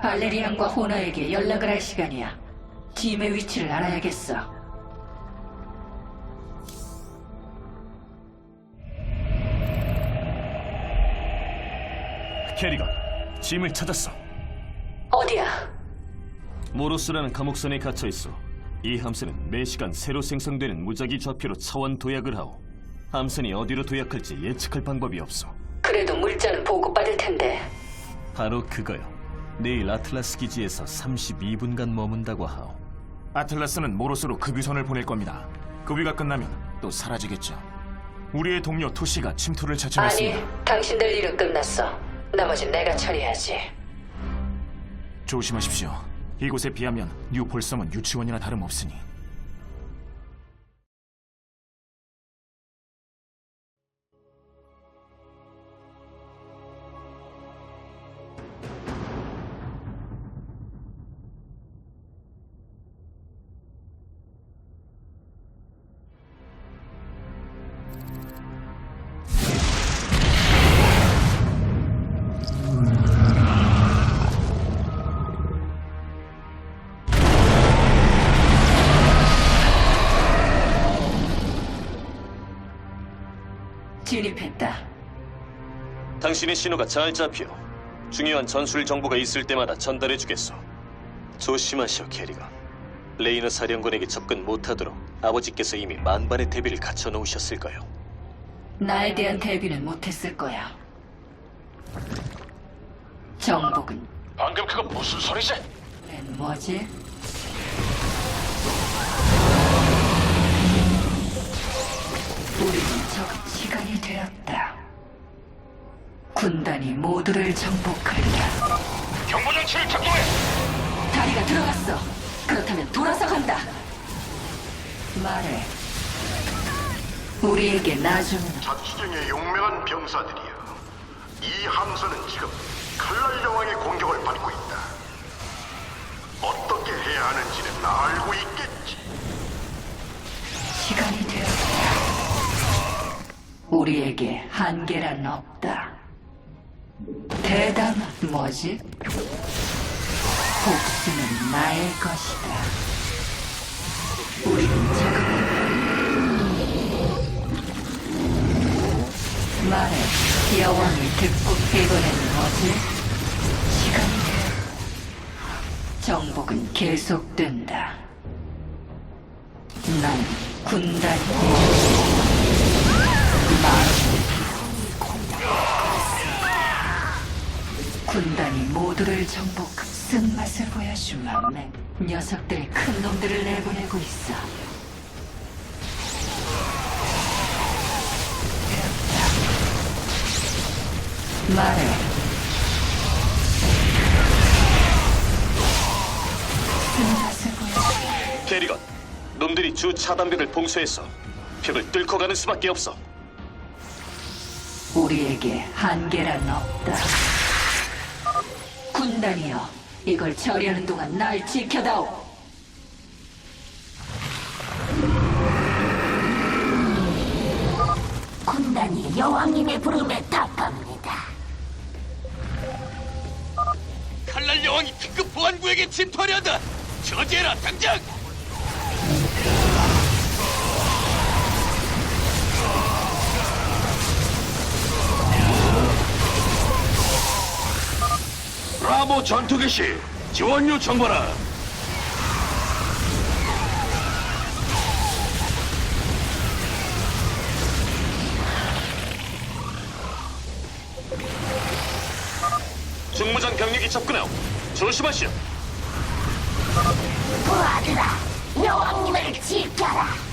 발레리안과 호너에게 연락을 할 시간이야. 짐의 위치를 알아야겠어. 캐리건, 짐을 찾았어. 어디야? 모로스라는 감옥선에 갇혀 있어. 이 함선은 매 시간 새로 생성되는 무작위 좌표로 차원 도약을 하오. 함선이 어디로 도약할지 예측할 방법이 없어. 그래도 물자는 보고받을 텐데. 바로 그거요. 내일 아틀라스 기지에서 32분간 머문다고 하오. 아틀라스는 모로스로 급유선을 보낼 겁니다. 급유가 끝나면 또 사라지겠죠. 우리의 동료 토시가 침투를 아니, 자청했습니다. 당신들 일은 끝났어. 나머진 내가 처리하지. 조심하십시오. 이곳에 비하면 뉴폴섬은 유치원이나 다름없으니. 당신의 신호가 잘 잡혀. 중요한 전술 정보가 있을 때마다 전달해주겠소. 조심하시오, 캐리건. 레이너 사령관에게 접근 못하도록 아버지께서 이미 만반의 대비를 갖춰놓으셨을 거요. 나에 대한 대비는 못했을 거야. 정복은 방금 그거 무슨 소리지? 웬 뭐지? 우리는 적 시간이 되었다. 군단이 모두를 정복한다. 경보 장치를 작동해! 다리가 들어갔어. 그렇다면 돌아서 간다. 말해. 우리에게 나중은 자치령의 용맹한 병사들이여. 이 함선은 지금 칼날 여왕의 공격을 받고 있다. 어떻게 해야 하는지는 알고 있겠지. 시간이 되었다. 우리에게 한계란 없다. 대담한 뭐지? 복수는 나의 것이다. 우리는 작업한다. 말해, 여왕이 듣고 이번엔 뭐지? 시간이. 정복은 계속된다. 난 군단이 군단이 모두를 정복 쓴맛을 보여주마 맨 녀석들 큰 놈들을 내보내고 있어 말해 쓴맛을 보여주마 캐리건, 놈들이 주 차단벽을 봉쇄했어. 벽을 뚫고 가는 수밖에 없어. 우리에게 한계란 없다. 군단이여, 이걸 처리하는 동안 날 지켜다오. 군단이 여왕님의 부름에 답합니다. 칼날 여왕이 특급 보안구에게 침투하려 한다! 저지해라, 당장! 브라보 전투 개시! 지원 요청바라! 중무장 병력이 접근하오. 조심하시오. 부하들아, 여왕님을 지켜라.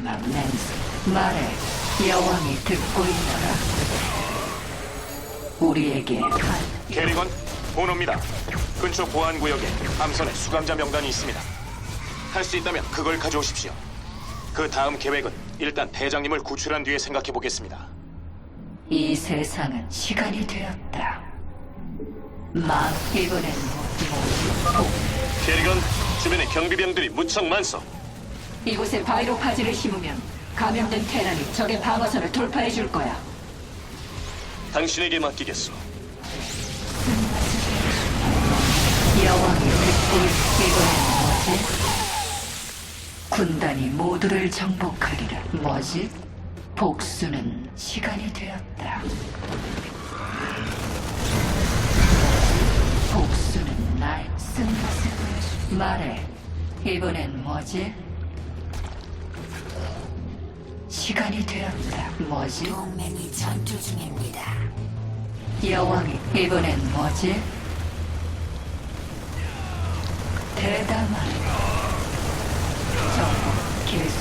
보여주마 맨스. 말해, 여왕이 듣고 있노라. 우리에게 한 캐리건, 보노입니다. 근처 보안 구역에 함선에 수감자 명단이 있습니다. 할 수 있다면 그걸 가져오십시오. 그 다음 계획은 일단 대장님을 구출한 뒤에 생각해 보겠습니다. 이 세상은 시간이 되었다. 막 이번엔 뭐, 뭐, 캐리건, 주변에 경비병들이 무척 많소. 이곳에 바이로 파지를 심으면 감염된 테란이 적의 방어선을 돌파해 줄 거야. 당신에게 맡기겠소. 여왕이 있- 이번엔 뭐지? 군단이 모두를 정복하리라. 뭐지? 복수는 시간이 되었다. 복수는 날 쓴맛을. 말해. 이번엔 뭐지? 시간이 되었다. 뭐지? 동맹이 전투 중입니다. 여왕이 이번엔 뭐지? 대담한 정복 계속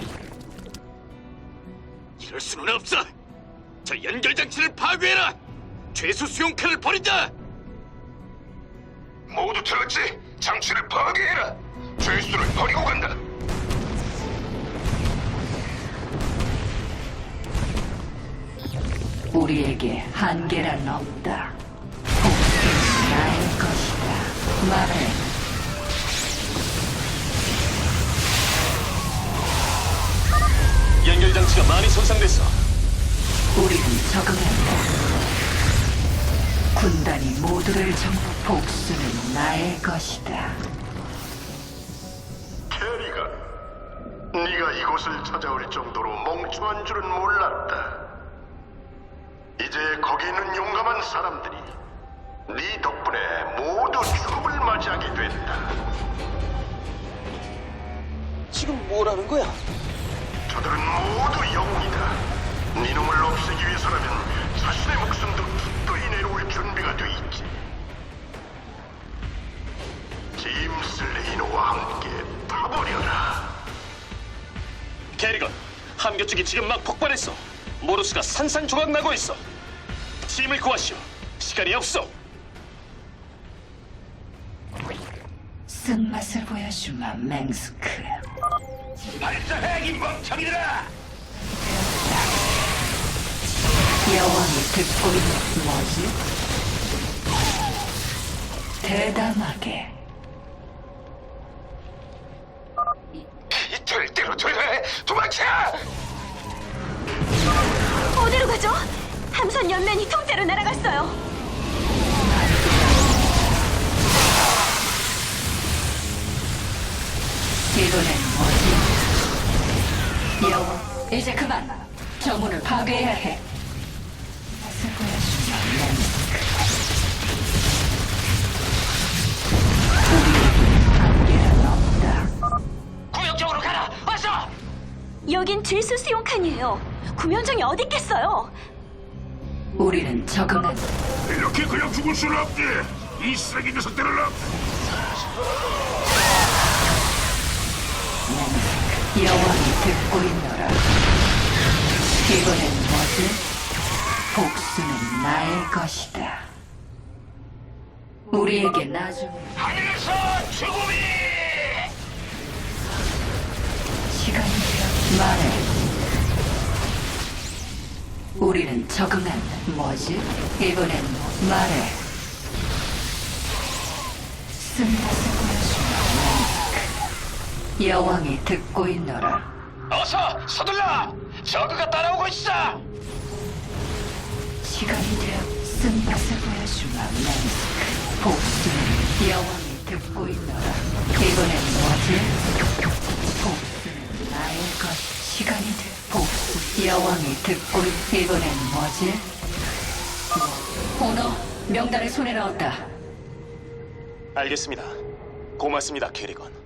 이. 이럴 수는 없어. 저 연결 장치를 파괴해라. 죄수 수용칼을 버린다. 모두 들었지? 장치를 파괴해라. 죄수를 버리고 간다. 우리에게 한계란 없다. 복수는 나의. 말해. 연결 장치가 많이 손상됐어. 우리는 적응한다. 군단이 모두를 정복. 복수는 나의 것이다. 캐리건, 네가 이곳을 찾아올 정도로 멍청한 줄은 몰랐다. 이제 거기 있는 용감한 사람들이 네 덕분에 모두 죽음을 맞이하게 된다. 지금 뭐라는 거야? 저들은 모두 영웅이다. 네 놈을 없애기 위해서라면 자신의 목숨도 기꺼이 내놓을 준비가 돼 있지. 제임스 레이노와 함께 타버려라. 캐리건, 함교쪽이 지금 막 폭발했어. 모로스가 산산조각 나고 있어. 짐을 구하시오. 시간이 없어. 쓴맛을 보여주마, 맹스크. 발사해 이 멍청이들아. 여왕이 듣고 있는 뭐지? 대담하게. 절대로 되래. 도망쳐! 어디로 가죠? 함선 연면이 통째로 날아갔어요. 이번엔 뭐지? 여왕, 이제 그만. 정문을 파괴해야 해. 한계는 없다. 구역적으로 가라. 어서. 여긴 죄수 수용 칸이에요. 구면정이 어디 있겠어요? 우리는 적응한다. 이렇게 그냥 죽을 수는 없지. 이 쓰레기 녀석들을 여왕이 듣고 있노라. 이번엔 뭐지? 복수는 나의 것이다. 우리에게 나중 하늘에서 죽음이. 시간이 말해. 우리는 적응한다. 뭐지? 이번엔 뭐? 말해. 쓴맛을 보여주마. 여왕이 듣고 있노라. 어서 서둘러. 저그가 따라오고 있어. 시간이 되었다. 쓴맛을 보여주마 맹스크 복수는 여왕이 듣고 있노라 이번엔 뭐지? 복수는 나의 것 시간이 돼 복수 여왕이 듣고 있 이번엔 뭐지? 오너 명단을 손에 넣었다 알겠습니다. 고맙습니다, 캐리건.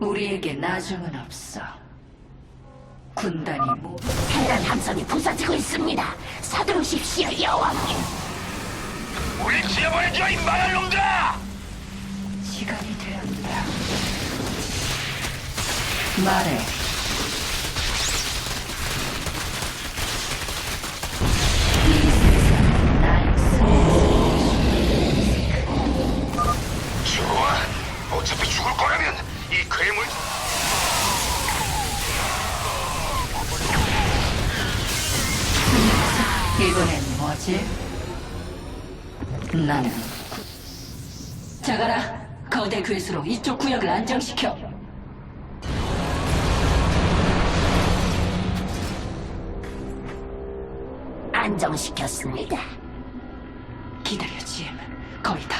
우리에게 나중은 없어 군단이 모 테란 함선이 부서지고 있습니다. 서두르십시오, 여왕님. 우리 지어버려줘 이 말할 놈들아! 시간이 되었다. 말해. 이 세상은 날 좋아. 어차피 죽을 거라면 이 괴물 이번엔 뭐지? 나는 자가라 거대 괴수로 이쪽 구역을 안정시켜 안정시켰습니다. 기다려 짐 거의 다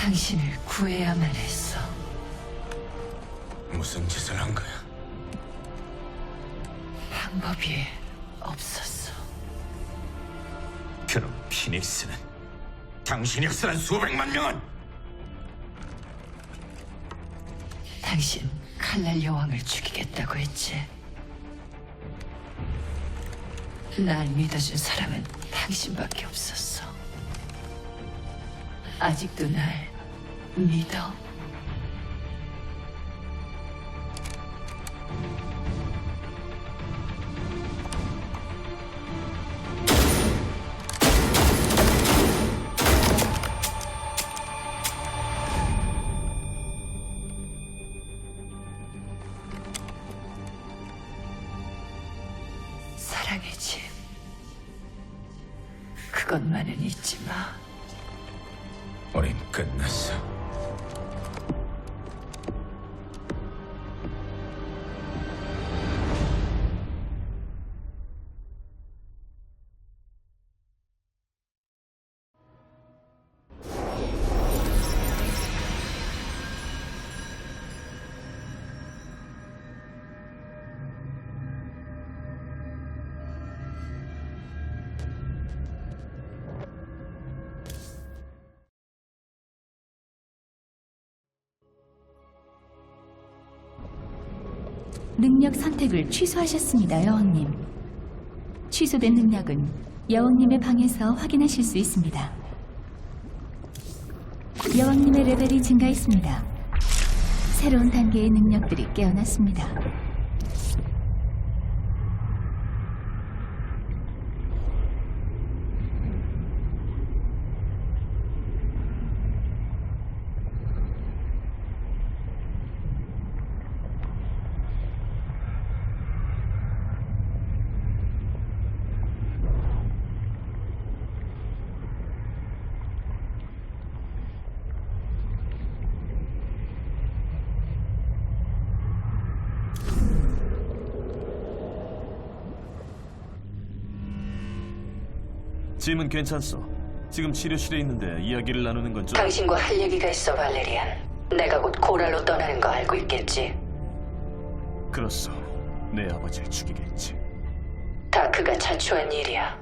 당신을 구해야만 했어 무슨 짓을 한 거야? 방법이 없었어 그럼 피닉스는 당신이 학살한 수백만 명은 당신 칼날 여왕을 죽이겠다고 했지. 날 믿어준 사람은 당신밖에 없었어. 아직도 날 믿어. 사랑의 집. 그것만은 잊지 마. 우린 끝났어. 능력 선택을 취소하셨습니다, 여왕님. 취소된 능력은 여왕님의 방에서 확인하실 수 있습니다. 여왕님의 레벨이 증가했습니다. 새로운 단계의 능력들이 깨어났습니다. 짐은 괜찮소. 지금 치료실에 있는데 이야기를 나누는 건 좀... 당신과 할 얘기가 있어, 발레리안. 내가 곧 코랄로 떠나는 거 알고 있겠지? 그렇소. 내 아버지를 죽이겠지. 다크가 자초한 일이야.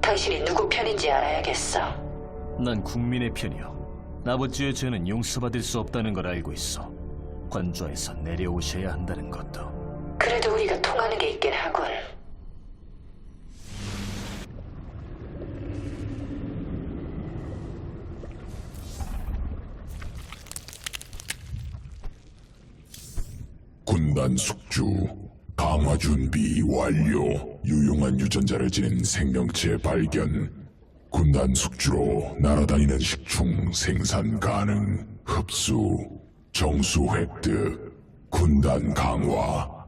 당신이 누구 편인지 알아야겠어. 난 국민의 편이요. 아버지의 죄는 용서받을 수 없다는 걸 알고 있어. 관좌에서 내려오셔야 한다는 것도. 그래도 우리가 통하는 게 있긴 하군. 군단 숙주 강화 준비 완료. 유용한 유전자를 지닌 생명체 발견. 군단 숙주로 날아다니는 식충 생산 가능. 흡수, 정수 획득, 군단 강화.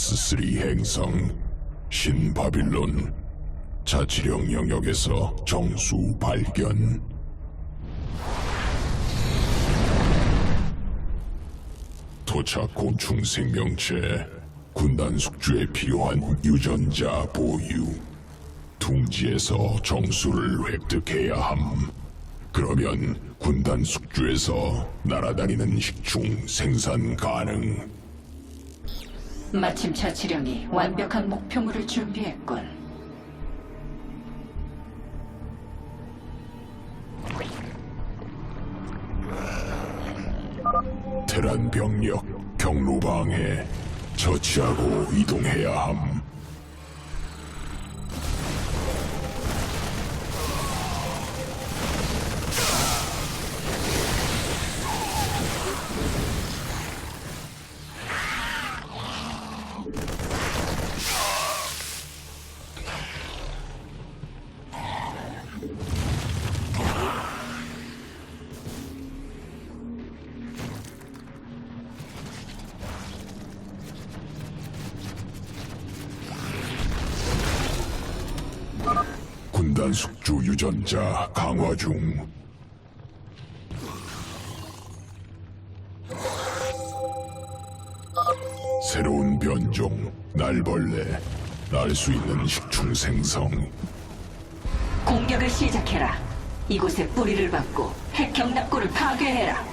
사스3 행성 신바빌론 자치령 영역에서 정수 발견. 도착 곤충 생명체 군단 숙주에 필요한 유전자 보유. 둥지에서 정수를 획득해야 함. 그러면 군단 숙주에서 날아다니는 식충 생산 가능 마침 자치령이 완벽한 목표물을 준비했군. 테란 병력 경로방에 처치하고 이동해야 함. 유전자 강화 중. 새로운 변종 날벌레 날 수 있는 식충 생성 공격을 시작해라. 이곳에 뿌리를 박고 핵경납고를 파괴해라.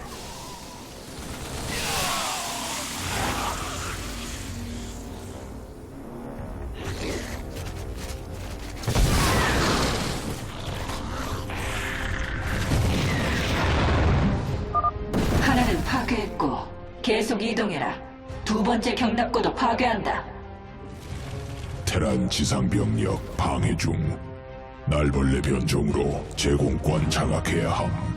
파괴한다. 테란 지상 병력 방해 중 날벌레 변종으로 제공권 장악해야 함.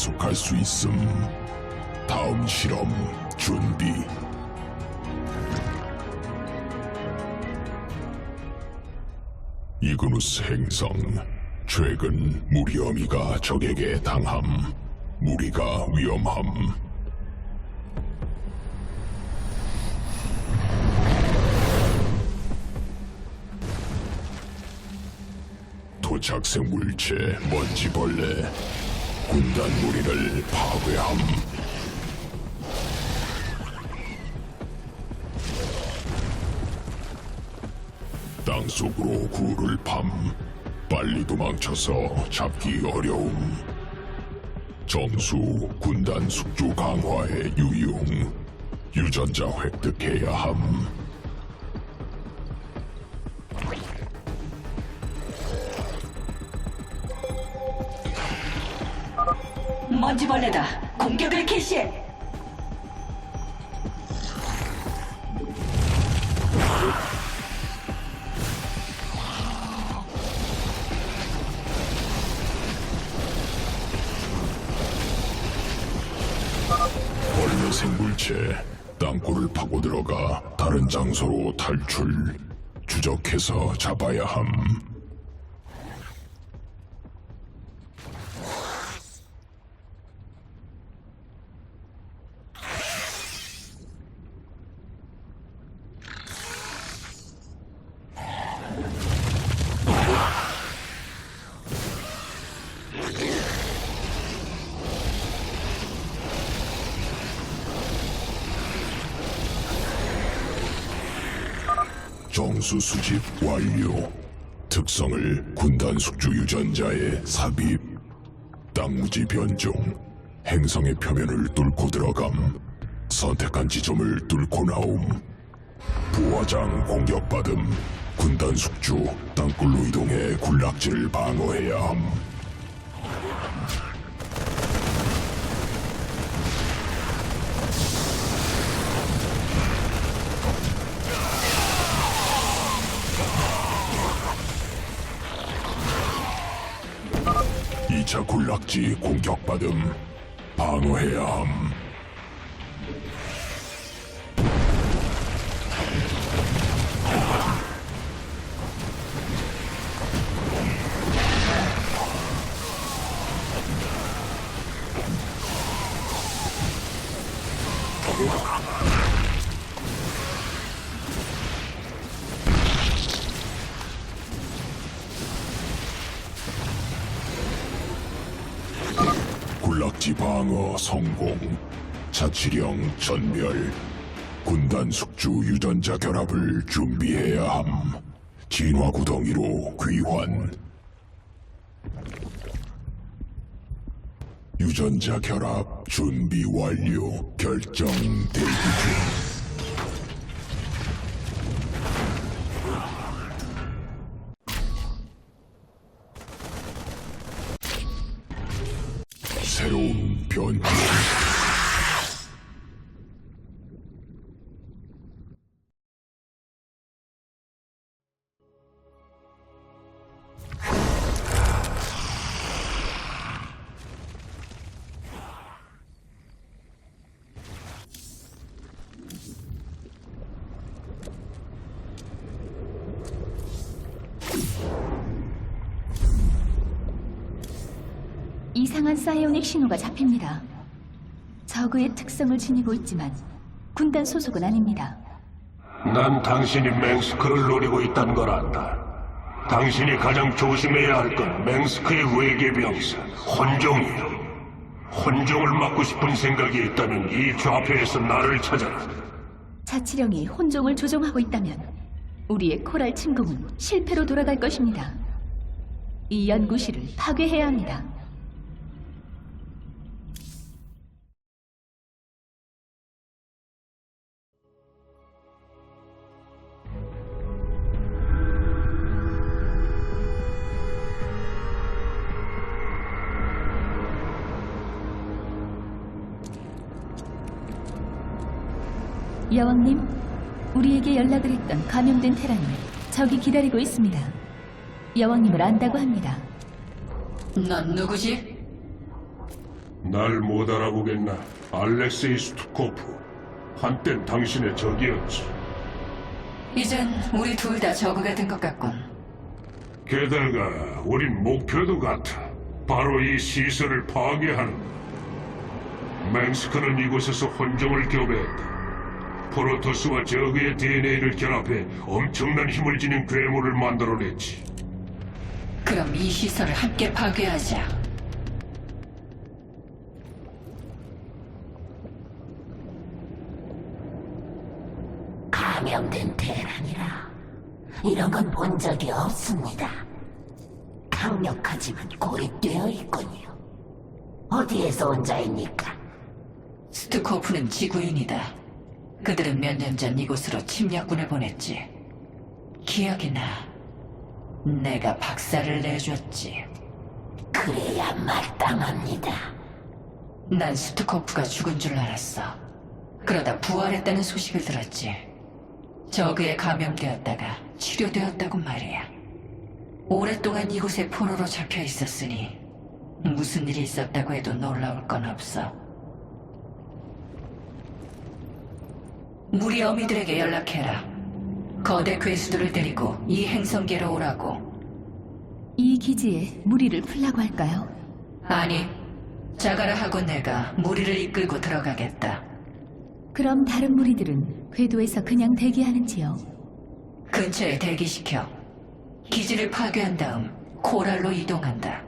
계속할 수 있음. 다음 실험 준비. 이그누스 행성 최근 무리어미가 적에게 당함 무리가 위험함. 도착 생 물체 먼지벌레 군단 무리를 파괴함. 땅속으로 굴을 팜. 빨리 도망쳐서 잡기 어려움. 정수 군단 숙주 강화의 유용. 유전자 획득해야 함 먼지벌레다. 공격을 개시해. 생물체 땅굴을 파고 들어가 다른 장소로 탈출 추적해서 잡아야 함. 정수 수집 완료. 특성을 군단 숙주 유전자에 삽입. 땅무지 변종. 행성의 표면을 뚫고 들어감. 선택한 지점을 뚫고 나옴. 부화장 공격받음. 군단 숙주 땅굴로 이동해 군락지를 방어해야 함. 차 군락지 공격받음. 방어해야 함. 방어 성공. 자치령 전멸. 군단 숙주 유전자 결합을 준비해야 함. 진화 구덩이로 귀환. 유전자 결합 준비 완료. 결정 대기 중. 새로운 변 이상한 사이오닉 신호가 잡힙니다. 저그의 특성을 지니고 있지만 군단 소속은 아닙니다. 난 당신이 맹스크를 노리고 있다는 걸 안다. 당신이 가장 조심해야 할 건 맹스크의 외계 병사, 혼종이야. 혼종을 막고 싶은 생각이 있다면 이 좌표에서 나를 찾아라. 자치령이 혼종을 조종하고 있다면 우리의 코랄 침공은 실패로 돌아갈 것입니다. 이 연구실을 파괴해야 합니다. 여왕님, 우리에게 연락을 했던 감염된 테란을 적이 기다리고 있습니다. 여왕님을 안다고 합니다. 넌 누구지? 날 못 알아보겠나? 알렉세이 스투코프. 한땐 당신의 적이었지. 이젠 우리 둘 다 저그가 된 것 같군. 게다가 우린 목표도 같아. 바로 이 시설을 파괴하는 것. 맹스크는 이곳에서 혼종을 교배했다. 프로토스와 저그의 DNA를 결합해 엄청난 힘을 지닌 괴물을 만들어냈지. 그럼 이 시설을 함께 파괴하자. 감염된 테란이라 이런 건 본 적이 없습니다. 강력하지만 고립되어 있군요. 어디에서 온 자입니까? 스투코프는 지구인이다. 그들은 몇 년 전 이곳으로 침략군을 보냈지. 기억이 나. 내가 박살을 내줬지. 그래야 마땅합니다. 난 스투코프가 죽은 줄 알았어. 그러다 부활했다는 소식을 들었지. 저그에 감염되었다가 치료되었다고 말이야. 오랫동안 이곳에 포로로 잡혀 있었으니 무슨 일이 있었다고 해도 놀라울 건 없어. 우리 어미들에게 연락해라. 거대 괴수들을 데리고 이 행성계로 오라고. 이 기지에 무리를 풀라고 할까요? 아니, 자가라하고 내가 무리를 이끌고 들어가겠다. 그럼 다른 무리들은 궤도에서 그냥 대기하는지요? 근처에 대기시켜. 기지를 파괴한 다음 코랄로 이동한다.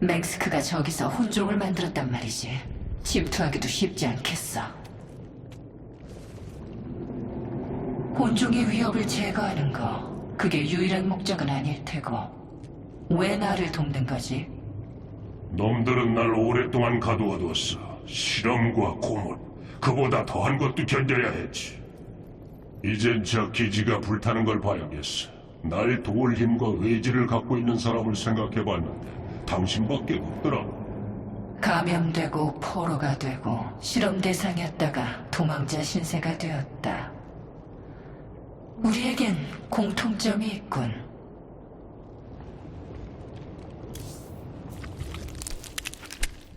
맹스크가 저기서 혼종을 만들었단 말이지. 침투하기도 쉽지 않겠어. 혼종의 위협을 제거하는 거, 그게 유일한 목적은 아닐 테고. 왜 나를 돕는 거지? 놈들은 날 오랫동안 가두어뒀어. 실험과 고문, 그보다 더한 것도 견뎌야 했지. 이젠 저 기지가 불타는 걸 봐야겠어. 날 도울 힘과 의지를 갖고 있는 사람을 생각해봤는데 당신밖에 없더라고. 감염되고 포로가 되고 실험 대상이었다가 도망자 신세가 되었다. 우리에겐 공통점이 있군.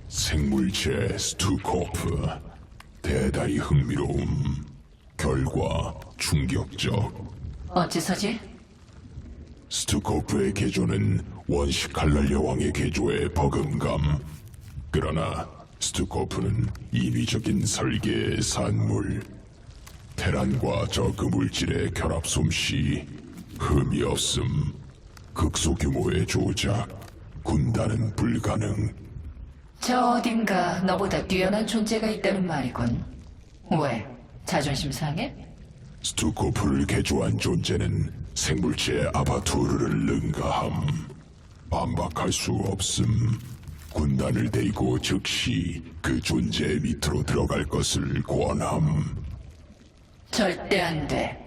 생물체 스투코프 대단히 흥미로움 결과 충격적 어째서지? 스투코프의 개조는 원시 칼날 여왕의 개조에 버금감 그러나 스투코프는 인위적인 설계의 산물 테란과 저 그 물질의 결합 솜씨 흠이 없음 극소 규모의 조작 군단은 불가능 저 어딘가 너보다 뛰어난 존재가 있다는 말이군. 왜? 자존심 상해? 스투코프를 개조한 존재는 생물체의 아바투르를 능가함. 반박할 수 없음. 군단을 데리고 즉시 그 존재 밑으로 들어갈 것을 권함. 절대 안 돼.